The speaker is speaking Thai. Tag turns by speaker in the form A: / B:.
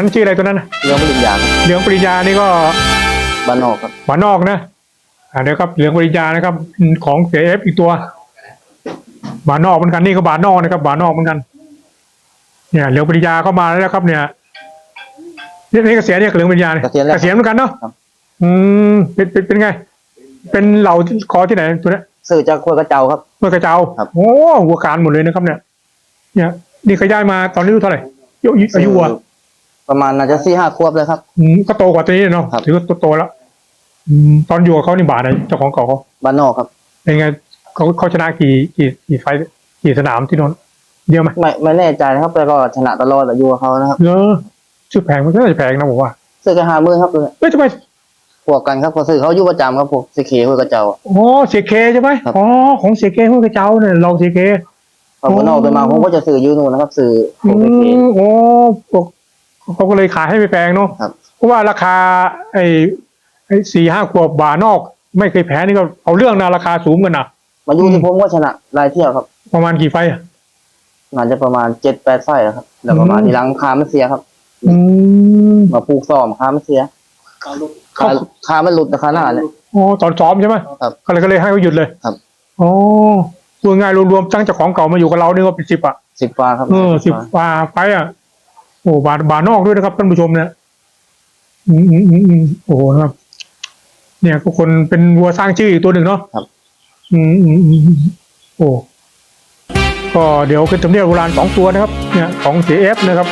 A: นั้นชื่ออะไรตัวนั้นน่ะ
B: เรื่องปริญญาครับ
A: เหลืองปริญญานี่ก็
B: บ้านนอกครับ
A: หวานนอกนะอ่าเดี๋ยวครับเหลืองปริญญานะครับของเสียเอฟอีกตัวหวานนอกเหมือนกันนี่ก็บานนอกนะครับบานนอกเหมือนกัน เนี่ยเหลืองปริญญาเข้ามาแล้วนะครับ เนี่ยนี่นี่เกษียณเนี่ยเหลืองปริญญาเนี่ย
B: เกษียณแล้ว
A: เกษียณเหมือนกันเนาะ
B: ครับ
A: อืมเป็นเป็นเป็นไง เป็นเหล่าคอที่ไหนตัวเนี้ย
B: สื่อจากควยกระเจ้าครับ
A: เมื่อกระเจ้า
B: ครับ
A: โอ้หัวการหมดเลยนะครับเนี่ย เนี่ย นี่เขาย้ายมาตอนนี้อายุเท่าไหร่อายุอายุวัว
B: ประมาณน่าจะสี่ห้าควบเลยครับ
A: อืมก็โตกว่าตัวนี้เนาะ
B: ครับ
A: ถือว่าโตๆแล้วอืมตอนอยู่กับเขานี่บาทไหนเจ้าของเก่าเขา
B: บ้านนอกครับ
A: เป็นไงเขาเขาชนะกี่กี่กี่ไฟท์กี่สนามที่นนท์เยอะไหม
B: ไม่ไม่แน่ใจนะครับแต่ก็ชนะตลอดแต่อยู่กับเขานะครับ
A: เยอะชื่อแพงมันก็น่าจะแพงนะผมว่า
B: ซื้อกันหามือครับตัวเนี้ย
A: เอ้ยทำไม
B: พวกกันครับเขาซื้อเขาอยู่ประจำครับพวกซีเคควยกระเจ้า
A: อ๋อเสียเคใช่ไหม
B: ครับ
A: อ๋อของเสียเคพวกกระเจ้าเนี่ยเราเสียเค
B: พอบ้านนอกไปมาผมก็จะซื้ออยูนู่นนะครับซื้อพ
A: อื
B: วกซีเค
A: มโอ้พวก เขาก็เลยขายให้ไม่แพงเนาะ
B: ครับ
A: เพราะว่าราคาไอ้ไอ้สี่ห้าขวบบาทนอก ไม่เคยแพ้นี่ก็เอาเรื่องนะราคาสูงกันนะ
B: มาอยู่
A: อื
B: ที่
A: ม
B: ผมก็ชนะรายเที่ยวครับ
A: ประมาณกี่ไฟท์อะ
B: น่าจะประมาณเจ็ดแปดไฟล์ครับแล้วประมาณ
A: อืม
B: ที่หลังคามันเสียครับ
A: อืม
B: มาปลูกซ่อมคามันเสีย
A: เขา
B: คาคามันหลุดนะคาหน้าเนี่ย
A: อ๋อตอนซ้อมใช่ไหม
B: ครับ
A: ก็เลยก็เลยให้เขาหยุดเลย
B: ครับ
A: อ๋อพูดง่ายๆรวมๆตั้งเจ้าของเก่ามาอยู่กับเรานี่ก็เป็นสิบอะ
B: สิบฟ้าครับ
A: เออสิบกว่าไปอะ โอ้บาทบาทนอกด้วยนะครับท่านผู้ชมเนี่ยอืมอืมอืมอืมโอ้โหนะครับ เนี่ยก็คนเป็นวัวสร้างชื่ออีกตัวหนึ่งเนาะ
B: ครับ
A: อืมอืมอืมอืมโอ้ก็เดี๋ยวขึ้นทำเนียบโบราณสองตัวนะครับ เนี่ยของ CF นะครับ